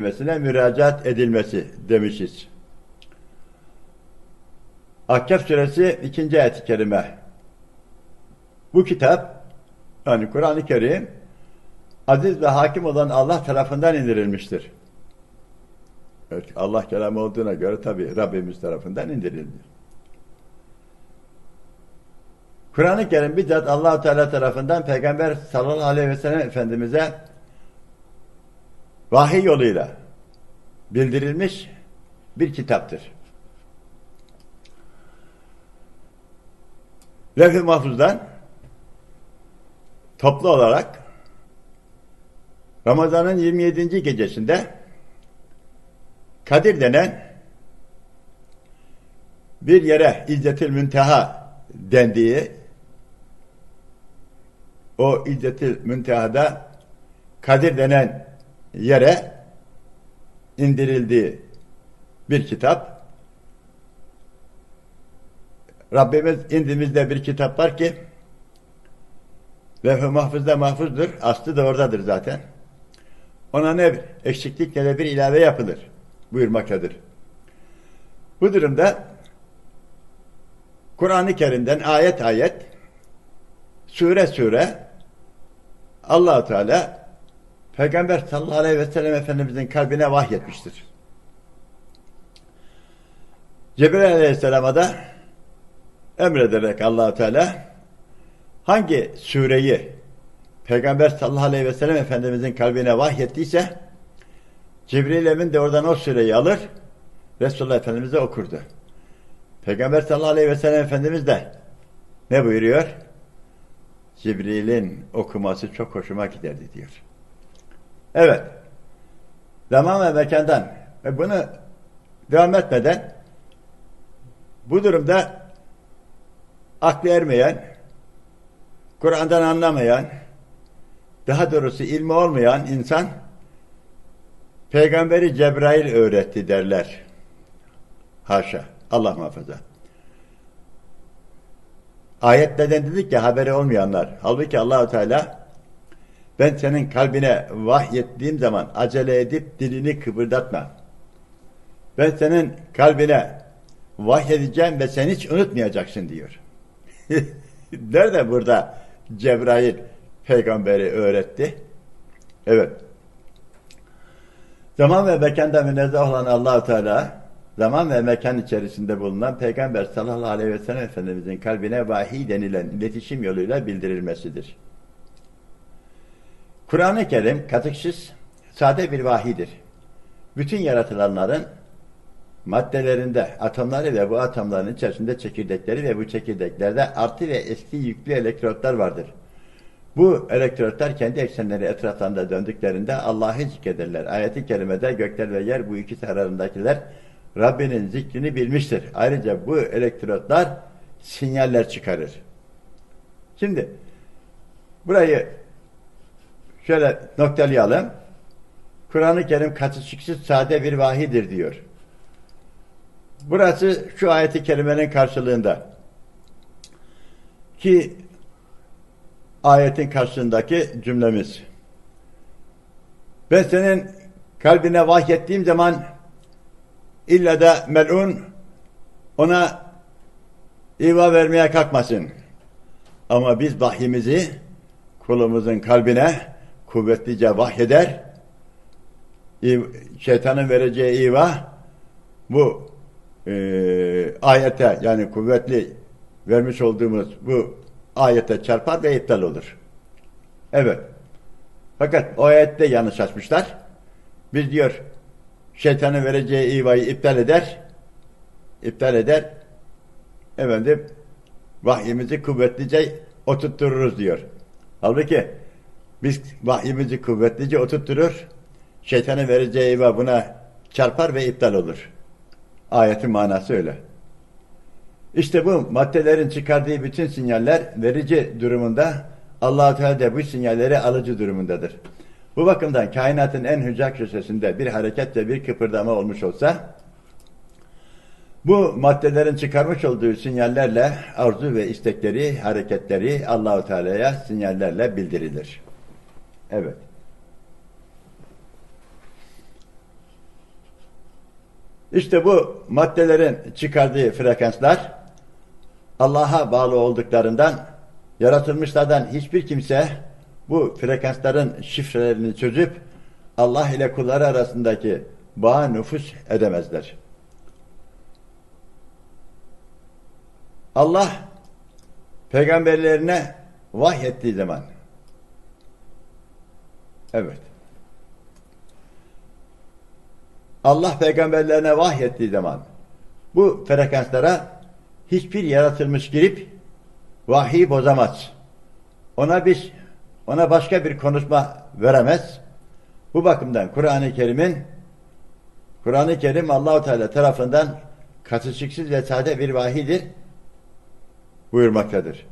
kelimesine müracaat edilmesi demişiz. Ahkaf suresi 2. ayet-i kerime. Bu kitap yani Kur'an-ı Kerim aziz ve hakim olan Allah tarafından indirilmiştir. Evet, Allah kelamı olduğuna göre tabi Rabbimiz tarafından indirildi. Kur'an-ı Kerim bizzat allah Teala tarafından Peygamber sallallahu aleyhi ve sellem Efendimiz'e vahiy yoluyla bildirilmiş bir kitaptır. Levh-i Mahfuz'dan toplu olarak Ramazan'ın 27. gecesinde Kadir denen bir yere İzzetül Münteha dendiği o İzzetül Münteha'da Kadir denen yere indirildiği bir kitap. Rabbimiz indimizde bir kitap var ki levh-i mahfuzda mahfuzdur. Aslı da oradadır zaten. Ona ne bir eksiklik ne de bir ilave yapılır buyurmaktadır. Bu durumda Kur'an-ı Kerim'den ayet ayet sure sure allah Teala Peygamber sallallahu aleyhi ve sellem Efendimizin kalbine vahyetmiştir. Cebrail aleyhisselama da emrederek allah Teala hangi sureyi Peygamber sallallahu aleyhi ve sellem Efendimizin kalbine vahyettiyse Cibril Emin de oradan o sureyi alır Resulullah Efendimiz'e okurdu. Peygamber sallallahu aleyhi ve sellem Efendimiz de ne buyuruyor? Cibril'in okuması çok hoşuma giderdi diyor. Evet. Zaman ve mekandan ve bunu devam etmeden bu durumda aklı ermeyen, Kur'an'dan anlamayan, daha doğrusu ilmi olmayan insan Peygamberi Cebrail öğretti derler. Haşa. Allah muhafaza. Ayetlerden dedik ya haberi olmayanlar. Halbuki Allahu Teala ben senin kalbine vahyettiğim zaman acele edip dilini kıpırdatma. Ben senin kalbine vahyedeceğim ve sen hiç unutmayacaksın diyor. Nerede burada Cebrail peygamberi öğretti? Evet. Zaman ve mekanda münezzeh olan allah Teala zaman ve mekan içerisinde bulunan Peygamber sallallahu aleyhi ve sellem Efendimizin kalbine vahiy denilen iletişim yoluyla bildirilmesidir. Kur'an-ı Kerim katıksız, sade bir vahidir. Bütün yaratılanların maddelerinde atomları ve bu atomların içerisinde çekirdekleri ve bu çekirdeklerde artı ve eski yüklü elektrotlar vardır. Bu elektrotlar kendi eksenleri etraflarında döndüklerinde Allah'ı zikrederler. Ayet-i kerimede gökler ve yer bu ikisi arasındakiler Rabbinin zikrini bilmiştir. Ayrıca bu elektrotlar sinyaller çıkarır. Şimdi burayı şöyle noktalayalım. Kur'an-ı Kerim katışıksız sade bir vahidir diyor. Burası şu ayeti kerimenin karşılığında. Ki ayetin karşısındaki cümlemiz. Ben senin kalbine vahyettiğim zaman illa da melun ona iva vermeye kalkmasın. Ama biz vahyimizi kulumuzun kalbine kuvvetlice vahyeder. Şeytanın vereceği iva bu e, ayete yani kuvvetli vermiş olduğumuz bu ayete çarpar ve iptal olur. Evet. Fakat o ayette yanlış açmışlar. Biz diyor şeytanın vereceği ivayı iptal eder. iptal eder. Efendim vahyimizi kuvvetlice oturttururuz diyor. Halbuki biz vahyimizi kuvvetlice oturtturur. Şeytanın vereceği buna çarpar ve iptal olur. Ayetin manası öyle. İşte bu maddelerin çıkardığı bütün sinyaller verici durumunda allah Teala da bu sinyalleri alıcı durumundadır. Bu bakımdan kainatın en hücra köşesinde bir hareket ve bir kıpırdama olmuş olsa bu maddelerin çıkarmış olduğu sinyallerle arzu ve istekleri, hareketleri Allahu Teala'ya sinyallerle bildirilir. Evet. İşte bu maddelerin çıkardığı frekanslar Allah'a bağlı olduklarından yaratılmışlardan hiçbir kimse bu frekansların şifrelerini çözüp Allah ile kulları arasındaki bağa nüfus edemezler. Allah peygamberlerine vahyettiği zaman evet Allah peygamberlerine vahyettiği zaman bu frekanslara hiçbir yaratılmış girip vahiy bozamaz. Ona biz ona başka bir konuşma veremez. Bu bakımdan Kur'an-ı Kerim'in Kur'an-ı Kerim Allahu Teala tarafından katışıksız ve sade bir vahidir buyurmaktadır.